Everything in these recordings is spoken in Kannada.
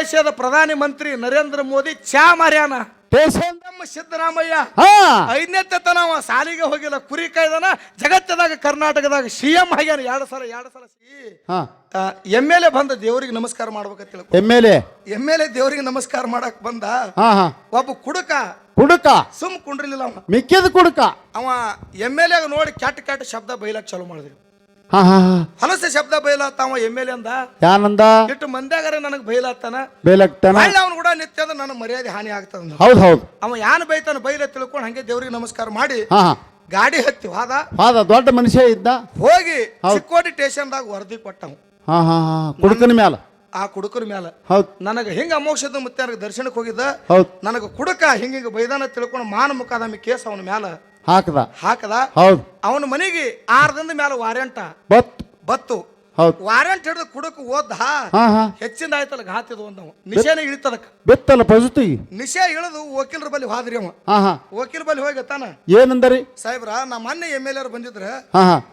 ದೇಶದ ಪ್ರಧಾನಿ ಮಂತ್ರಿ ನರೇಂದ್ರ ಮೋದಿ ಚಾ ಮಾರ್ಯಾನ. ನಮ್ಮ ಸಿದ್ದರಾಮಯ್ಯ ಹಾ. ಐದನೇ ತನ ಅವ ಸಾಲಿಗೆ ಹೋಗಿಲ್ಲ ಕುರಿ ಕಾಯ್ದನ ಜಗತ್ತದಾಗ ಕರ್ನಾಟಕದಾಗ ಸಿ ಎಂ ಆಗ್ಯಾನ. ಎರಡು ಸಲ ಎರಡು ಸಲ ಸಿ ಎಂ ಎಲ್ ಎ ಬಂದ ದೇವ್ರಿಗೆ ನಮಸ್ಕಾರ ಮಾಡ್ಬೇಕ ತಿಳ್ಕೊ. M L A. M L A ದೇವ್ರಿಗೆ ನಮಸ್ಕಾರ ಮಾಡಕ್ ಬಂದ ಒಬ್ಬ ಕುಡುಕ. ಕುಡುಕ. ಸುಮ್ ಕುಂಡ್ರಿಲಿಲ್ಲ ಅವ ಮಿಕ್ಕಿದ ಕುಡುಕ. ಅವ ಎಂ ಎಲ್ ಎ ನೋಡಿ ಕೆಟ್ಟ ಕೆಟ್ಟ ಶಬ್ದ ಬೈಲಕ್ ಚಾಲು ಮಾಡಿದ್ರಿ ಹಾ ಹಾ ಹಾ. ಹಲಸೆ ಶಬ್ದ ಬಯಲಾತಾವ ಎಂ ಎಲ್ ಅಂದ ಯಾನಂದ? ಇಟ್ಟು ಮಂದ್ಯಾಗಾರ ನನಗೆ ಬಯಲಾತಾನ ಬಯಲಾಗ್ತಾನ? ಅವ್ನು ಕೂಡ ನಿತ್ಯ ಅಂದ್ರೆ ನನ್ನ ಮರ್ಯಾದೆ ಹಾನಿ ಆಗ್ತದ. ಹೌದು ಹೌದು. ಅವ ಯಾನ್ ಬೈತಾನ ಬೈಲ ತಿಳ್ಕೊಂಡು ಹಂಗೆ ದೇವ್ರಿಗೆ ನಮಸ್ಕಾರ ಮಾಡಿ ಹಾ ಹಾ. ಗಾಡಿ ಹತ್ತಿ ಹೋದ ಹಾದ ದೊಡ್ಡ ಮನುಷ್ಯ ಇದ್ದ? ಹೋಗಿ ಚಿಕ್ಕೋಡಿ ಸ್ಟೇಷನ್ದಾಗ ವರದಿ ಕೊಟ್ಟವ. ಹಾ ಹಾ ಹಾ. ಕುಡುಕನ ಮ್ಯಾಲ? ಆ ಕುಡುಕರ ಮ್ಯಾಲ. ಹೌದು. ನನಗೆ ಹಿಂಗ ಅಮೋಕ್ಷದ ಮತ್ತೆ ದರ್ಶನಕ್ಕೆ ಹೋಗಿದ್ದ. ಹೌದು. ನನಗೆ ಕುಡುಕ ಹಿಂಗ ಹಿಂಗ ಬೈದಾನ ತಿಳ್ಕೊಂಡು ಮಾನ ಮುಖಾದಾಮಿ ಕೇಸ್ ಅವನ ಮ್ಯಾಲ. ಹಾಕದ? ಹಾಕದ? ಹೌದು. ಅವನ ಮನೆಗೆ ಆರ್ ದಿನದ ಮ್ಯಾಲ ವಾರೆಂಟ. ಬತ್ತು. ಬತ್ತು. ಹೌದು. ವಾರೆಂಟ್ ಹಿಡಿದು ಕುಡಕ್ ಓದ್ದ. ಹೆಚ್ಚಿಂದ ಆಯ್ತಲ್ಲ ಘಾತಿದು ಒಂದವ. ನಿಶೇನ ಇಳಿತದಕ್ಕ ಬಿತ್ತಲ್ಲ ಪಜುತಿ ನಿಶೆ ಇಳಿದು ವಕೀಲರ ಬಳಿ ಹೋದ್ರಿ ಅವ. ವಕೀಲ ಬಳಿ ಹೋಗಿ ತಾನ ಏನಂದರಿ? ಸಾಹೇಬ್ರ ನಮ್ಮ ಮೊನ್ನೆ ಎಂ ಎಲ್ ಎರ್ ಬಂದಿದ್ರ.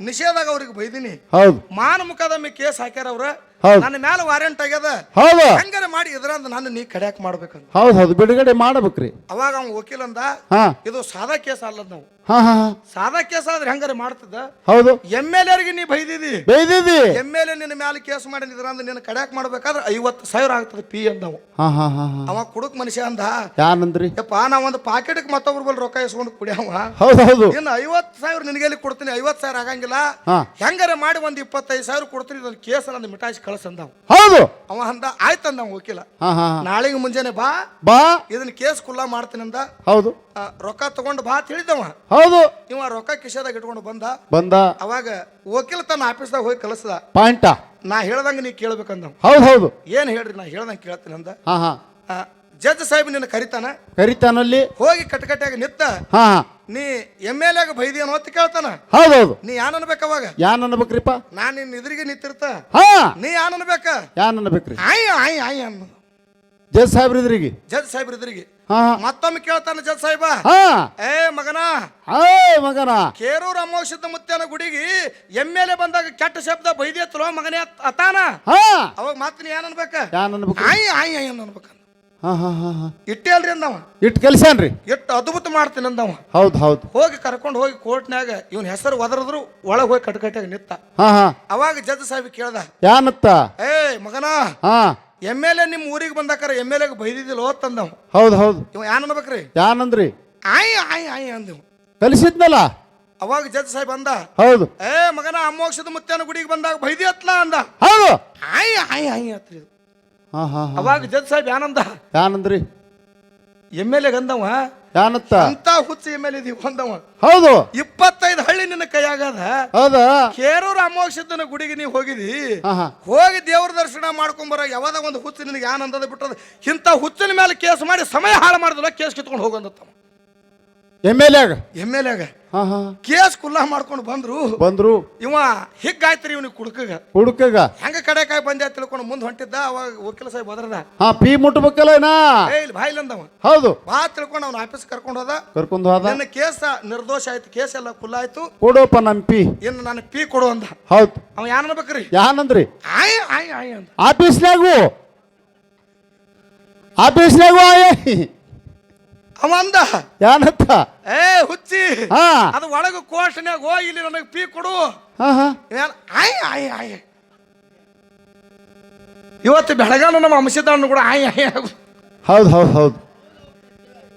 ನಿಷೇಧಾಗ ಅವ್ರಿಗೆ ಬೈದಿನಿ. ಹೌದು. ಮಾನ ಮುಖಾದಮಿ ಕೇಸ್ ಹಾಕ್ಯಾರ ಅವ್ರ. ಹೌದು. ನನ್ನ ಮ್ಯಾಲ ವಾರೆಂಟ್ ಆಗ್ಯದ. ಹೌದು. ಹೆಂಗಾರ ಮಾಡಿ ಇದ್ರಂದ ನಾನು ನೀ ಕಡ್ಯಾಕ್ ಮಾಡ್ಬೇಕಂತ ಹೌದು ಹೌದು. ಬಿಡುಗಡೆ ಮಾಡ್ಬೇಕ್ರಿ. ಅವಾಗ ಅವ್ನ ವಕೀಲ ಅಂದ ಹಾ. ಇದು ಸಾದಾ ಕೇಸ್ ಅಲ್ಲದ ನಾವು. ಹಾ ಹಾ ಹಾ. ಸಾದಾ ಕೇಸ್ ಆದ್ರೆ ಹೆಂಗಾರ ಮಾಡ್ತದ? ಹೌದು. ಎಂ ಎಲ್ ಎರ್ಗೆ ನೀ ಬೈದಿದಿ. ಬೈದಿದಿ. ಎಂ ಎಲ್ ಎ ನಿನ್ನ ಮ್ಯಾಲ ಕೇಸ್ ಮಾಡಿ ಇದ್ರಂದ ನಿನ್ನ ಕಡ್ಯಾಕ್ ಮಾಡ್ಬೇಕಾದ್ರೆ ಐವತ್ತು ಸಾವಿರ ಆಗ್ತದ ಪಿ ಅಂದ ಹಾ ಹಾ ಹಾ ಹಾ. ಅವ ಕುಡುಕ್ ಮನುಷ್ಯ ಅಂದ. ಯಾನಂದ್ರಿ? ಯಪ್ಪ ನಾ ಒಂದು ಪಾಕೆಟ್ಗೆ ಮತ್ತೊಬ್ರ ಬಲ್ ರೊಕ್ಕ ಇಸ್ಕೊಂಡು ಕುಡಿಯವ. ಹೌದು ಹೌದು. ಇನ್ನು ಐವತ್ತು ಸಾವಿರ ನಿನಗೆಲ್ಲಿ ಕೊಡ್ತೀನಿ ಐವತ್ತು ಸಾವಿರ ಆಗಂಗಿಲ್ಲ. ಹಾ. ಹೆಂಗಾರ ಮಾಡಿ ಒಂದು ಇಪ್ಪತ್ತೈದು ಸಾವಿರ ಕೊಡ್ತೀನಿ ಇದೊಂದು ಕೇಸ್ ನಂದು ಮಿಟಾಯಿಸಿ ಕಳ್ಸಂದವ. ಹೌದು. ಅವ ಅಂದ ಆಯ್ತಂದ ಅವ ವಕೀಲ. ಹಾ ಹಾ ಹಾ. ನಾಳೆಗೆ ಮುಂಜಾನೆ ಬಾ. ಬಾ. ಇದನ್ನ ಕೇಸ್ ಕುಲ್ಲಾ ಮಾಡ್ತೀನಿ ಅಂದ. ಹೌದು. ಆ, ರೊಕ್ಕ ತಗೊಂಡು ಬಾ ತಿಳಿದವ ಹೌದು. ಇವ ರೊಕ್ಕ ಕಿಶಾದಾಗ ಇಟ್ಕೊಂಡು ಬಂದ. ಬಂದ. ಅವಾಗ ವಕೀಲ ತನ್ನ ಆಫೀಸ್ದಾಗ ಹೋಗಿ ಕಳಿಸ್ದ. ಪಾಯಿಂಟ. ನಾ ಹೇಳ್ದಂಗ ನೀ ಕೇಳ್ಬೇಕಂದ ಹೌದು ಹೌದು. ಏನ್ ಹೇಳ್ರಿ ನಾ ಹೇಳ್ದಂಗ ಕೇಳ್ತೀನಿ ಅಂದ. ಹಾ ಜಡ್ಜ್ ಸಾಹೇಬ್ ನಿನ್ನ ಕರಿತಾನ? ಕರಿತಾನಲ್ಲಿ. ಹೋಗಿ ಕಟಕಟ್ಯಾಗ ನಿತ್ತ. ಹಾ ಹಾ. ನೀ ಎಂ ಎಲ್ ಎಗ ಬೈದಿ ಅನ್ನೋ ಕೇಳ್ತಾನ. ಹೌದು ಹೌದು ನೀ ಯಾನ್ ಅನ್ಬೇಕ ಅವಾಗ? ಯಾನ್ ಅನ್ಬೇಕ್ರಿಪ್ಪ? ನಾನ್ ನಿನ್ನ ಎದುರಿಗೆ ನಿಂತಿರ್ತ. ಹಾ. ನೀ ಯಾನ್ ಅನ್ಬೇಕ? ಯಾನ್ ಅನ್ಬೇಕ್ರಿ? ಆಯ್ ಆಯ್ ಆಯ್ ಅನ್ನ. ಜಜ್ ಸಾಹೇಬ್ರ ಎದುರಿಗೆ. ಜಜ್ ಸಾಹೇಬ್ರ ಎದುರಿಗೆ. ಮತ್ತೊಮ್ಮೆ ಕೇಳ್ತಾನ ಜಜ್ ಸಾಹೇಬ. ಹಾ. ಏ ಮಗನ. ಏ ಮಗನ. ಕೇರೂರು ಅಮೋಷದ ಮುತ್ಯನ ಗುಡಿಗೆ ಎಂ ಎಲ್ ಎ ಬಂದಾಗ ಕೆಟ್ಟ ಶಬ್ದ ಬೈದಿ ಎತ್ತಲೋ ಮಗನೇ ಅತಾನ ಹಾ. ಅವಾಗ ಮತ್ತೆ ನೀ ಏನ್ ಅನ್ಬೇಕ? ಯಾನ್ ಅನ್ಬೇಕ್ರಿ? ಆಯ್ ಆಯ್ ಆಯ್ ಅನ್ ಅನ್ಬೇಕ ಹಾ ಹಾ ಹಾ ಹಾ. ಇಟ್ಟೆ ಅಲ್ರಿ ಅಂದವ. ಇಟ್ಟು ಅನ್ರಿ ಎಷ್ಟು ಅದ್ಭುತ ಮಾಡ್ತೀನಿ ಅಂದವ. ಹೌದು ಹೌದು. ಹೋಗಿ ಕರ್ಕೊಂಡು ಹೋಗಿ ಕೋರ್ಟ್ನ್ಯಾಗ ಇವನ್ ಹೆಸರು ಒದರದ್ರು ಒಳಗೆ ಹೋಗಿ ಕಟ್ಕಟ್ಟಾಗ ನಿತ್ತ. ಹಾ ಹಾ. ಅವಾಗ ಜಜ್ ಸಾಹೇಬ್ ಕೇಳ್ದ ಯಾನತ್ತ ಏ ಮಗನ ಹಾ. ಎಂ ಎಲ್ ಎ ನಿಮ್ಮ ಊರಿಗೆ ಬಂದಾಕಾರ ಎಂ ಎಲ್ ಎಗೆ ಬೈದಿದ್ದಿಲ್ಲ ಓದ್ತಂದವ ಹೌದು ಹೌದು. ಇವ ಯಾನ್ ಅನ್ಬೇಕ್ರಿ? ಯಾನಂದ್ರಿ? ಆಯ್ ಆಯ್ ಆಯ್ ಅಂದೆವು ಕಲಿಸಿದ್ನಲ್ಲ? ಅವಾಗ ಜಜ್ ಸಾಹೇಬ್ ಅಂದ ಹೌದು. ಏ ಮಗನ ಅಮೋಕ್ಷದ ಮುತ್ತನ ಗುಡಿಗೆ ಬಂದಾಗ ಬೈದಿ ಅತ್ಲ ಅಂದ. ಹೌದು. ಆಯ್ ಆಯ್ ಆಯ್ ಅತ್ರಿ ಇದು. ಹಾ ಹಾ ಹಾ ಅವಾಗ ಜಜ್ ಸಾಹೇಬ್ ಆನಂದ ಯಾನಂದ್ರಿ? ಎಂ ಎಲ್ ಎಗೆ ಗಂದವ? ಯಾನತ್ತ? ಅಂತ ಹುಚ್ಚ ಎಂ ಎಲ್ ಎ ಹೊಂದವ ಹೌದು. ಇಪ್ಪತ್ತೈದು ಹಳ್ಳಿ ನಿನ್ನ ಕೈಯಾಗದ? ಹೌದಾ? ಕೇರೂರು ಅಮೋಕ್ಷದನ ಗುಡಿಗೆ ನೀವು ಹೋಗಿದಿ? ಹಾ ಹಾ. ಹೋಗಿ ದೇವ್ರ ದರ್ಶನ ಮಾಡ್ಕೊಂಬರ ಯಾವಾಗ ಒಂದು ಹುಚ್ಚು ನಿನಗೆ ಆನಂದದ ಬಿಟ್ಟದ. ಇಂಥ ಹುಚ್ಚಿನ ಮೇಲೆ ಕೇಸ್ ಮಾಡಿ ಸಮಯ ಹಾಳು ಮಾಡಿದಲ್ಲ ಕೇಸ್ ಕಿತ್ಕೊಂಡು ಹೋಗಂದತ್ತವ. ಎಂ ಎಲ್ ಎಗ ಎಂ ಎಲ್ ಎಗ ಕೇಸ್ ಕುಲ್ಲಾ ಮಾಡ್ಕೊಂಡು ಬಂದ್ರು. ಬಂದ್ರು. ಇವ ಹಿಗ್ಗಾಯ್ತ್ರಿ ಇವನಿಗೆ ಕುಡುಕಗ. ಹುಡುಕಗ ಹೆಂಗ ಕಡೆಕಾಯಿ ಬಂದೆ ತಿಳ್ಕೊಂಡು ಮುಂದೆ ಹೊಂಟಿದ್ದ ಅವಾಗ ವಕೀಲ ಸಾಹೇಬ್ ಬದ್ರದ ಹಾ ಪಿ ಮುಟ್ಬೇಕಲ್ಲ ನಾ ಏ ಇಲ್ಲಿ ಬಾಯಿಲ್ ಅಂದವ ಹೌದು. ಬಾ ತಿಳ್ಕೊಂಡು ಅವ್ನ ಆಫೀಸ್ ಕರ್ಕೊಂಡು ಹೋದ. ಕರ್ಕೊಂಡು ಹೋದ? ನನ್ನ ಕೇಸ ನಿರ್ದೋಷ ಆಯ್ತು ಕೇಸ್ ಎಲ್ಲ ಕುಲ್ಲ ಆಯ್ತು ಕೊಡೋಪ ನಮ್ ಪಿ. ಇನ್ನು ನಾನು ಪಿ ಕೊಡು ಅಂದ. ಹೌದು. ಅವ ಯಾನ್ ಅನ್ಬೇಕ್ರಿ? ಯಾನಂದ್ರಿ? ಆಯ್ ಆಯ್ ಆಯ್ ಅಂದ. ಆಫೀಸ್ನಾಗು? ಆಫೀಸ್ನಾಗು ಆಯೇ. ಅವ ಅಂದ ಯಾನತ್ತ ಏ ಹುಚ್ಚಿ. ಹಾ. ಅದು ಒಳಗ ಕೋಶನ್ಯಾಗ ಹೋಗಿ ಇಲ್ಲಿ ನನಗೆ ಪೀ ಕೊಡು. ಹಾ ಹಾ. ಏನ್? ಆಯ್ ಆಯ್ ಆಯ್. ಇವತ್ತು ಬೆಳಗಾನ ನಮ್ಮ ಅಂಶದಣ್ಣು ಕೂಡ ಆಯ್ ಆಯ್ ಆಗು. ಹೌದು ಹೌದು ಹೌದು.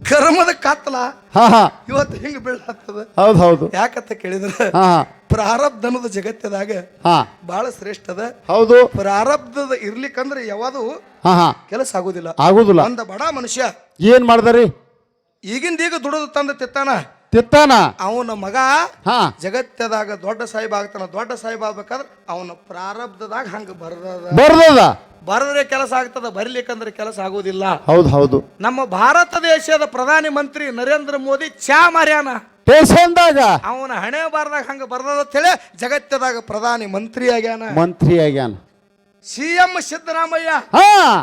ಕರ್ಮದ ಕತ್ತಲ ಹಾ ಹಾ. ಇವತ್ತು ಹಿಂಗ್ ಬೀಳತ್ತದ ಹೌದು ಹೌದು. ಯಾಕಂತ ಕೇಳಿದ್ರೆ ಹಾ ಹಾ. ಪ್ರಾರಬ್ಧನದ ಜಗತ್ತದಾಗ ಹಾ. ಬಹಳ ಶ್ರೇಷ್ಠ ಅದ. ಹೌದು. ಪ್ರಾರಬ್ಧದ ಇರ್ಲಿಕ್ಕಂದ್ರೆ ಯಾವುದು ಹಾ ಹಾ. ಕೆಲಸ ಆಗುದಿಲ್ಲ. ಆಗುದಿಲ್ಲ. ಅಂದ ಬಡ ಮನುಷ್ಯ ಏನ್ ಮಾಡ್ದರಿ? ಈಗಿಂದ ಈಗ ದುಡಿದು ತಂದ ತಿತ್ತಾನ? ತಿತ್ತಾನ? ಅವನ ಮಗ ಹಾ. ಜಗತ್ತದಾಗ ದೊಡ್ಡ ಸಾಹೇಬ ಆಗ್ತಾನ. ದೊಡ್ಡ ಸಾಹೇಬ್ ಆಗ್ಬೇಕಾದ್ರ ಅವನ ಪ್ರಾರಬ್ಧದಾಗ ಹಂಗ ಬರದ ಬರ್ದದ? ಬರದ್ರೆ ಕೆಲಸ ಆಗ್ತದ ಬರಿಲಿಕ್ಕಂದ್ರೆ ಕೆಲಸ ಆಗುದಿಲ್ಲ. ಹೌದು ಹೌದು. ನಮ್ಮ ಭಾರತ ದೇಶದ ಪ್ರಧಾನಿ ಮಂತ್ರಿ ನರೇಂದ್ರ ಮೋದಿ ಚಾ ಮಾರ್ಯಾನ. ದೇಶದಾಗ? ಅವನ ಹಣೆ ಬಾರದಾಗ ಹಂಗ ಬರ್ದದ ಹೇಳಿ ಜಗತ್ತದಾಗ ಪ್ರಧಾನಿ ಮಂತ್ರಿ ಆಗ್ಯಾನ. ಮಂತ್ರಿ ಆಗ್ಯಾನ. ಸಿ ಎಂ ಸಿದ್ದರಾಮಯ್ಯ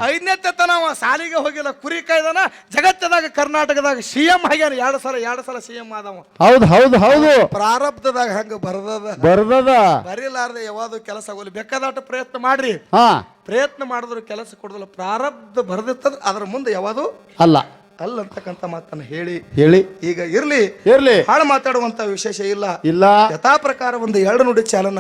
ಐದನೇ ತನ ಸಾಲಿಗೆ ಹೋಗಿಲ್ಲ ಕುರಿ ಕಾಯ್ದಾನ ಜಗತ್ತದಾಗ ಕರ್ನಾಟಕದಾಗ ಸಿಎಂ ಆಗ್ಯಾನ ಎರಡು ಸಲ ಎರಡು ಸಲ ಸಿಎಂ ಆದವ. ಹೌದ್ ಹೌದ್ ಹೌದು. ಪ್ರಾರಬ್ಧದಾಗ ಹಂಗ ಬರ್ದದ. ಬರ್ದದ. ಬರೀಲಾರ್ದೆ ಯಾವ್ದು ಕೆಲಸ ಆಗೋಲ್ಲ ಬೆಕ್ಕದಾಟ ಪ್ರಯತ್ನ ಮಾಡ್ರಿ. ಹಾ. ಪ್ರಯತ್ನ ಮಾಡಿದ್ರು ಕೆಲಸ ಕೊಡೋದಿಲ್ಲ ಪ್ರಾರಬ್ಧ ಬರೆದಿತ್ತಂದ್ರೆ ಅದ್ರ ಮುಂದೆ ಯಾವುದು? ಅಲ್ಲ. ಅಲ್ಲ ಅಂತಕ್ಕಂಥ ಮಾತನ್ನ ಹೇಳಿ. ಹೇಳಿ. ಈಗ ಇರ್ಲಿ. ಇರ್ಲಿ. ಹಾಳು ಮಾತಾಡುವಂತ ವಿಶೇಷ ಇಲ್ಲ. ಇಲ್ಲ. ಯಥಾ ಪ್ರಕಾರ ಒಂದು ಎರಡು ನುಡಿ ಚಾಲನ